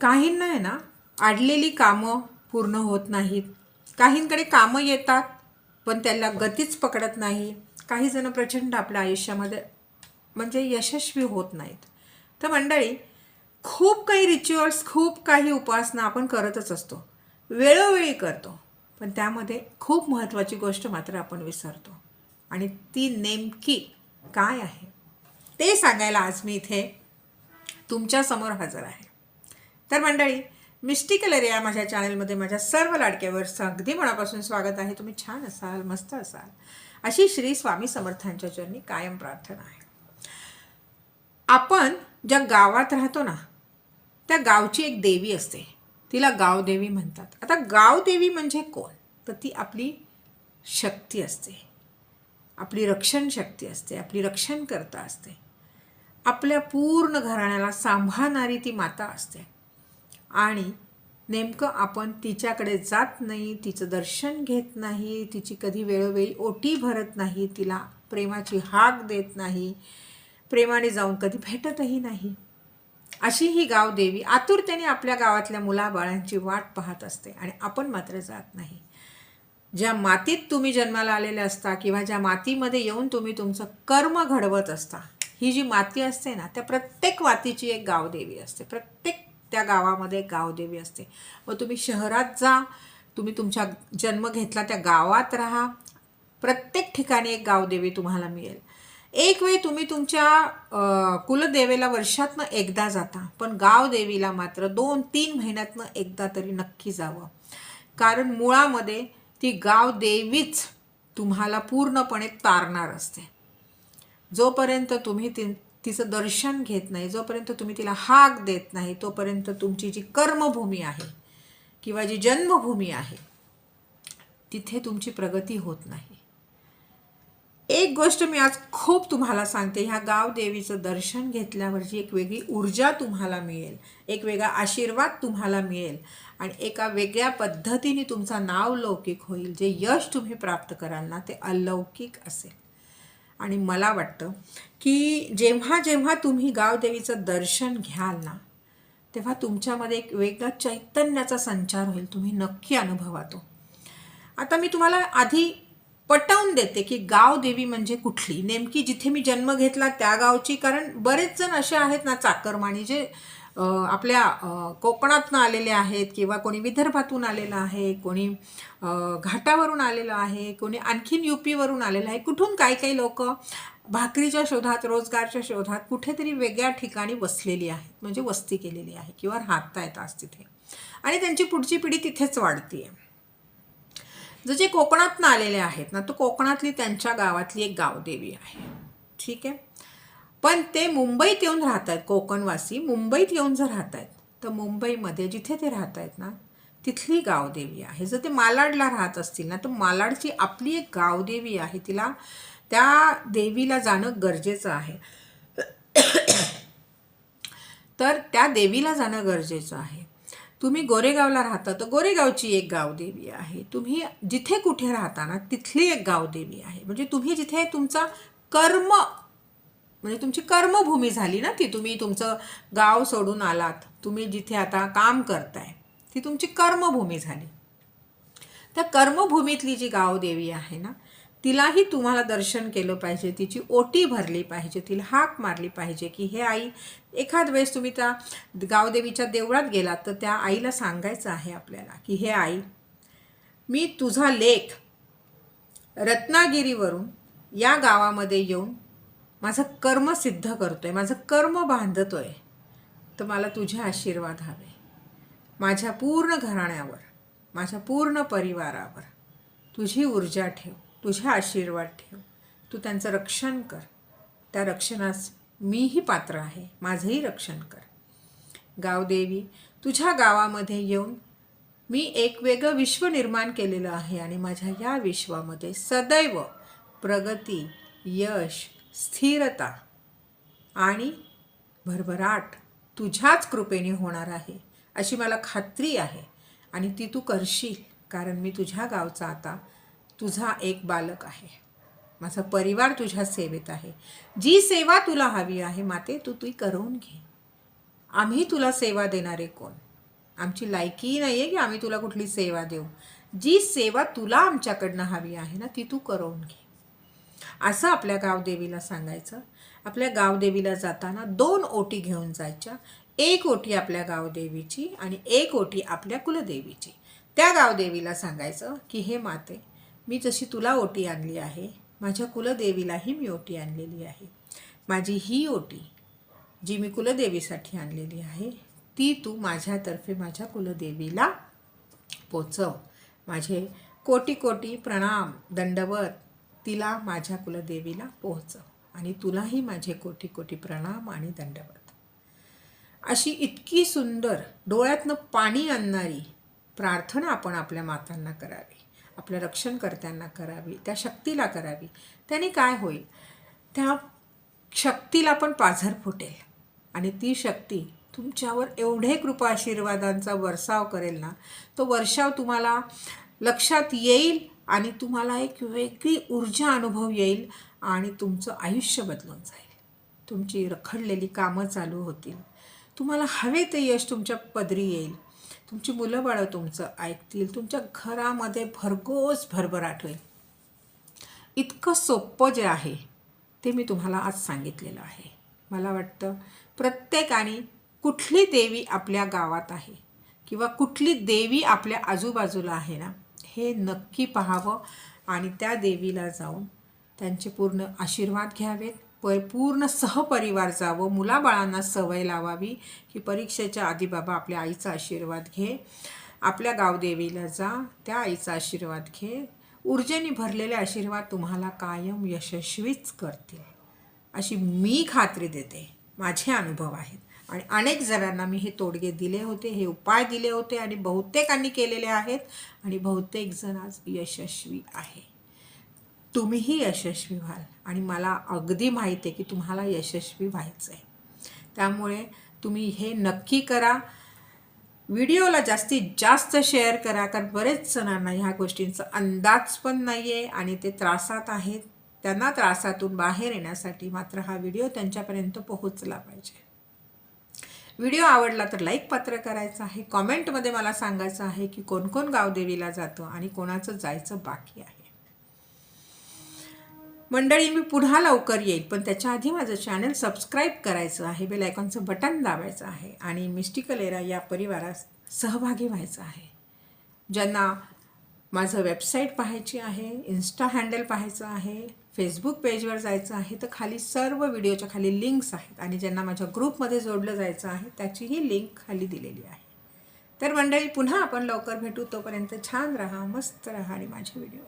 काहींना आहे ना आडलेली कामं पूर्ण होत नाहीत. काहींकडे कामं येतात पण त्याला गतीच पकडत नाही. काही जण प्रचंड आपल्या आयुष्यामध्ये म्हणजे यशस्वी होत नाहीत. तर मंडळी खूप काही रिच्युअल्स खूप काही उपासना आपण करतच असतो. वेळोवेळी करतो. पण त्यामध्ये खूप महत्त्वाची गोष्ट मात्र आपण विसरतो. आणि ती नेमकी काय आहे? ते सांगायला आज मी इथे तुमच्यासमोर हजर आहे. तर मंडळी मिस्टिकल एरिया माझ्या चॅनलमध्ये माझ्या सर्व लाडक्यावर अगदी मनापासून स्वागत आहे. तुम्ही छान असाल मस्त असाल अशी श्री स्वामी समर्थांच्या चरणी कायम प्रार्थना आहे. आपण ज्या गावात राहतो ना त्या गावची एक देवी असते. तिला गावदेवी म्हणतात. आता गावदेवी म्हणजे कोण? तर ती आपली शक्ती असते. आपली रक्षण शक्ती असते आपली रक्षण करता असते. आपल्या पूर्ण घराण्याला सांभाळणारी ती माता असते. आणि नेमकं आपण तिच्याकडे जात नाही तिचं दर्शन घेत नाही तिची कधी वेळोवेळी ओटी भरत नाही तिला प्रेमाची हाक देत नाही प्रेमाने जाऊन कधी भेटतही नाही. अशी ही गाव देवी आतुरतेने आपल्या गावातल्या मुलाबाळांची वाट पाहत असते आणि आपण मात्र जात नाही. ज्या मातीत तुम्ही जन्माला आलेले असता किंवा ज्या मातीमध्ये येऊन तुम्ही तुमचं कर्म घडवत असता ही जी माती असते ना त्या प्रत्येक मातीची एक गावदेवी असते. प्रत्येक त्या गावामध्ये एक गावदेवी असते. मग तुम्ही शहरात जा तुम्ही तुमच्या जन्म घेतला त्या गावात राहा. प्रत्येक ठिकाणी एक गावदेवी तुम्हाला मिळेल. एक वेळ तुम्ही तुमच्या कुलदेवेला वर्षातनं एकदा जाता पण गावदेवीला मात्र दोन तीन महिन्यातनं एकदा तरी नक्की जावं. कारण मुळामध्ये ती गावदेवीच तुम्हाला पूर्णपणे तारणार असते. जोपर्यंत तुम्ही ती तिचं दर्शन घेत नाही जोपर्यंत तुम्ही तिला हाक देत नाही तोपर्यंत तुमची जी कर्मभूमी आहे किंवा जी जन्मभूमी आहे तिथे तुमची प्रगती होत नाही. एक गोष्ट मी आज खूप तुम्हाला सांगते ह्या गाव देवीचं दर्शन घेतल्यावरची एक वेगळी ऊर्जा तुम्हाला मिळेल एक वेगळा आशीर्वाद तुम्हाला मिळेल आणि एका वेगळ्या पद्धतीने तुमचा नाव लौकिक होईल जे यश तुम्ही प्राप्त कराल ना ते अलौकिक असेल. आणि मला वाटतं की जेव्हा जेव्हा तुम्ही गावदेवीचं दर्शन घ्याल ना तेव्हा तुमच्यामध्ये एक वेगळा चैतन्याचा संचार होईल तुम्ही नक्की अनुभवा तो आता मी तुम्हाला आधी पटवून देते की गावदेवी म्हणजे कुठली. नेमकी जिथे मी जन्म घेतला त्या गावची कारण बरेच जण असे आहेत ना चाकरमाणी जे आपल्या कोकणातून कोकणातनं आलेले आहेत किंवा कोणी विदर्भातून आलेलं आहे कोणी घाटावरून आलेलं आहे कोणी आणखीन यू पीवरून आलेलं आहे. कुठून काही काही लोक भाकरीच्या शोधात रोजगारच्या शोधात कुठेतरी वेगळ्या ठिकाणी वसलेली आहेत. म्हणजे वस्ती केलेली आहे किंवा राहता येतात तिथे. आणि त्यांची पुढची पिढी तिथेच वाढते जो जे कोकणातनं आलेले आहेत ना तो कोकणातली त्यांच्या गावातली एक गावदेवी आहे. ठीक आहे? पण ते मुंबईत येऊन राहत आहेत कोकणवासी मुंबईत येऊन जर राहत आहेत तर मुंबईमध्ये जिथे ते राहत आहेत ना तिथली गावदेवी आहे. जर ते मालाडला राहत असतील ना तर मालाडची आपली एक गावदेवी आहे. तिला त्या देवीला जाणं गरजेचं आहे. तर त्या देवीला जाणं गरजेचं आहे. तुम्ही गोरेगावला राहता तर गोरेगावची एक गावदेवी आहे. तुम्ही जिथे कुठे राहता ना तिथली एक गावदेवी आहे. म्हणजे तुम्ही जिथे तुमचा कर्म म्हणजे तुमची कर्मभूमी झाली ना ती तुम्ही तुमचं गाव सोडून आलात तुम्ही जिथे आता काम करताय ती तुमची कर्मभूमी झाली. त्या कर्मभूमीतली जी गावदेवी आहे ना तिलाही तुम्हाला दर्शन केलं पाहिजे तिची ओटी भरली पाहिजे तिला हाक मारली पाहिजे की हे आई एखाद वेळेस तुम्ही त्या गावदेवीच्या देवळात गेलात तर त्या आईला सांगायचं आहे आपल्याला की हे आई मी तुझा लेख रत्नागिरीवरून या गावामध्ये येऊन माझं कर्म सिद्ध करतोय माझं कर्म बांधतोय तर मला तुझे आशीर्वाद हवे. माझ्या पूर्ण घराण्यावर माझ्या पूर्ण परिवारावर तुझी ऊर्जा ठेव तुझे आशीर्वाद ठेव. तू त्यांचं रक्षण कर. त्या रक्षणास मीही पात्र आहे माझंही रक्षण कर. गावदेवी तुझ्या गावामध्ये येऊन मी एक वेगळं विश्व निर्माण केलेलं आहे आणि माझ्या या विश्वामध्ये सदैव प्रगती यश स्थिरता आणि भरभराट तुझ्याच कृपेने होणार आहे अशी मला खात्री आहे. आणि ती तू करशील कारण मी तुझ्या गावचा आता तुझा एक बालक आहे. माझा परिवार तुझ्या सेवेत आहे. जी सेवा तुला हवी आहे माते तू ती करून घे. आम्ही तुला सेवा देणारे कोण? आमची लायकी नाही आहे की आम्ही तुला कुठली सेवा देऊ. जी सेवा तुला आमच्याकडनं हवी आहे ना ती तू करून घे. असं आपल्या गावदेवीला सांगायचं. आपल्या गावदेवीला जाताना दोन ओटी घेऊन जायच्या. एक ओटी आपल्या गावदेवीची आणि एक ओटी आपल्या कुलदेवीची. त्या गावदेवीला सांगायचं की हे माते मी जशी तुला ओटी आणली आहे माझ्या कुलदेवीलाही मी ओटी आणलेली आहे. माझी ही ओटी जी मी कुलदेवीसाठी आणलेली आहे ती तू माझ्यातर्फे माझ्या कुलदेवीला पोचव. माझे कोटी कोटी प्रणाम दंडवत तिला माझ्या कुलदेवीला पोहोचव आणि तुलाही माझे कोटी कोटी प्रणाम आणि दंडवत. अशी इतकी सुंदर डोळ्यातनं पाणी आणणारी प्रार्थना आपण आपल्या मातांना करावी आपल्या रक्षणकर्त्यांना करावी त्या शक्तीला करावी. त्याने काय होईल? त्या शक्तीला पण पाझर फुटेल आणि ती शक्ती तुमच्यावर एवढे कृपा आशीर्वादांचा वर्षाव करेल ना तो वर्षाव तुम्हाला लक्षात येईल आणि तुम्हाला एक वेगळी ऊर्जा अनुभव येईल आणि तुमचं आयुष्य बदलून जाईल. तुमची रखडलेली कामं चालू होतील. तुम्हाला हवे ते यश तुमच्या पदरी येईल. तुमची मुलं बाळं तुमचं ऐकतील. तुमच्या घरामध्ये भरघोस भरभराट होईल. इतकं सोपं जे आहे ते मी तुम्हाला आज सांगितलेलं आहे. मला वाटतं प्रत्येकाने कुठली देवी आपल्या गावात आहे किंवा कुठली देवी आपल्या आजूबाजूला आहे ना हे नक्की पाहावं आणि त्या देवीला जाऊन त्यांचे पूर्ण आशीर्वाद घ्यावेत. प पूर्ण सहपरिवार जावं. मुलाबाळांना सवय लावावी की परीक्षेच्या आधी बाबा आपल्या आईचा आशीर्वाद घे. आपल्या गावदेवीला जा. त्या आईचा आशीर्वाद घे. ऊर्जेने भरलेले आशीर्वाद तुम्हाला कायम यशस्वीच करतील. अशी मी खात्री देते. माझे अनुभव आहेत. आणि अनेक जणांना मी हे तोडगे दिले होते हे उपाय दिले होते आणि बहुतेकांनी केलेले आहेत आणि बहुतेक जण आज यशस्वी आहे. तुम्हीही यशस्वी व्हाल आणि मला अगदी माहीत आहे की तुम्हाला यशस्वी व्हायचं आहे त्यामुळे तुम्ही हे नक्की करा. व्हिडिओला जास्तीत जास्त शेअर करा कारण बरेच जणांना ह्या गोष्टींचा अंदाज पण नाही आहे आणि ते त्रासात आहेत. त्यांना त्रासातून बाहेर येण्यासाठी मात्र हा व्हिडिओ त्यांच्यापर्यंत पोहोचला पाहिजे. व्हिडिओ आवडला तर लाईक पात्र करायचं आहे. कॉमेंटमध्ये मला सांगायचं आहे की कोण कोण गावदेवीला जातं आणि कोणाचं जायचं बाकी आहे. मंडळी मी पुन्हा लवकर येईल पण त्याच्या आधी माझं चॅनल सबस्क्राईब करायचं आहे बेल आयकॉनचं बटन दाबायचं आहे आणि मिस्टिकल एरा या परिवारात सहभागी व्हायचं आहे. ज्यांना माझं वेबसाईट पाहायची आहे इन्स्टा हँडल पाहायचं आहे फेसबुक पेजवर जायचं आहे तर खाली सर्व व्हिडिओच्या खाली लिंक्स आहेत आणि ज्यांना माझ्या ग्रुपमध्ये जोडलं जायचं आहे त्याचीही लिंक खाली दिलेली आहे. तर मंडळी पुन्हा आपण लवकर भेटू तोपर्यंत छान राहा मस्त राहा आणि माझे व्हिडिओ